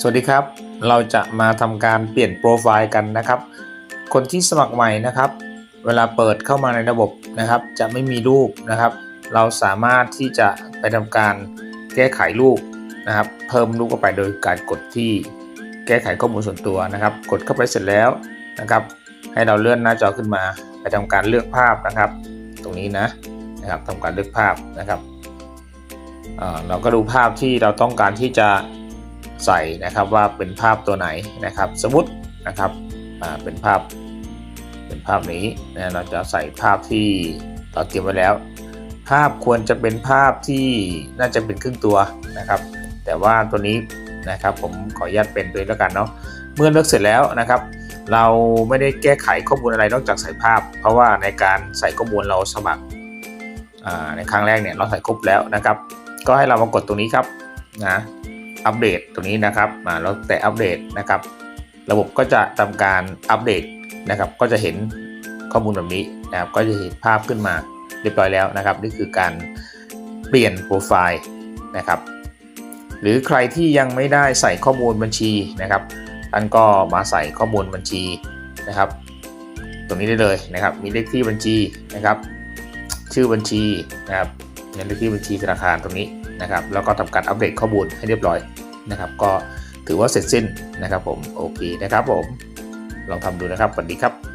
สวัสดีครับ เราจะมาทำการเปลี่ยนโปรไฟล์กันนะครับ คนที่สมัครใหม่นะครับ เวลาเปิดเข้ามาในระบบนะครับ จะไม่มีรูปนะครับ เราสามารถที่จะไปทำการแก้ไขรูปนะครับ เพิ่มรูปเข้าไปโดยการกดที่แก้ไขข้อมูลส่วนตัวนะครับ กดเข้าไปเสร็จแล้วนะครับ ให้เราเลื่อนหน้าจอขึ้นมา ไปทำการเลือกภาพนะครับ ตรงนี้นะนะครับทำการเลือกภาพนะครับเราก็ดูภาพที่เราต้องการที่จะ ใส่นะครับว่าเป็นภาพตัวไหนนะครับ สมมตินะครับเป็นภาพเป็นภาพนี้นะเราจะใส่ภาพที่เราเตรียมไว้แล้ว ภาพควรจะเป็นภาพที่น่าจะเป็นครึ่งตัวนะครับ แต่ว่าตัวนี้นะครับผมขออนุญาตเป็นด้วยแล้วกันเนาะเมื่อเลือกเสร็จแล้วนะครับ เราไม่ได้แก้ไขข้อมูลอะไรนอกจากใส่ภาพ เพราะว่าในการใส่ข้อมูลเราสมัครในครั้งแรกเนี่ยเราใส่ครบแล้วนะครับ ก็ให้เรามากดตรงนี้ครับนะ อัปเดตตรงนี้นะครับอ่าเราแตะอัปเดตนะครับ ระบบก็จะทำการอัปเดตนะครับ ก็จะเห็นข้อมูลแบบนี้นะครับ ก็จะเห็นภาพขึ้นมาเรียบร้อยแล้วนะครับ นี่คือการเปลี่ยนโปรไฟล์นะครับ หรือใครที่ยังไม่ได้ใส่ข้อมูลบัญชีนะครับท่านก็มาใส่ข้อมูลบัญชีนะครับ ตรงนี้ได้เลยนะครับ มีเลขที่บัญชีนะครับ ชื่อบัญชีนะครับ เลขที่บัญชีธนาคารตรงนี้นะครับ แล้วก็ทำการอัปเดตข้อมูลให้เรียบร้อยนะครับ ก็ถือว่าเสร็จสิ้นนะครับผมโอเคนะครับผมลองทำดูนะครับสวัสดีครับ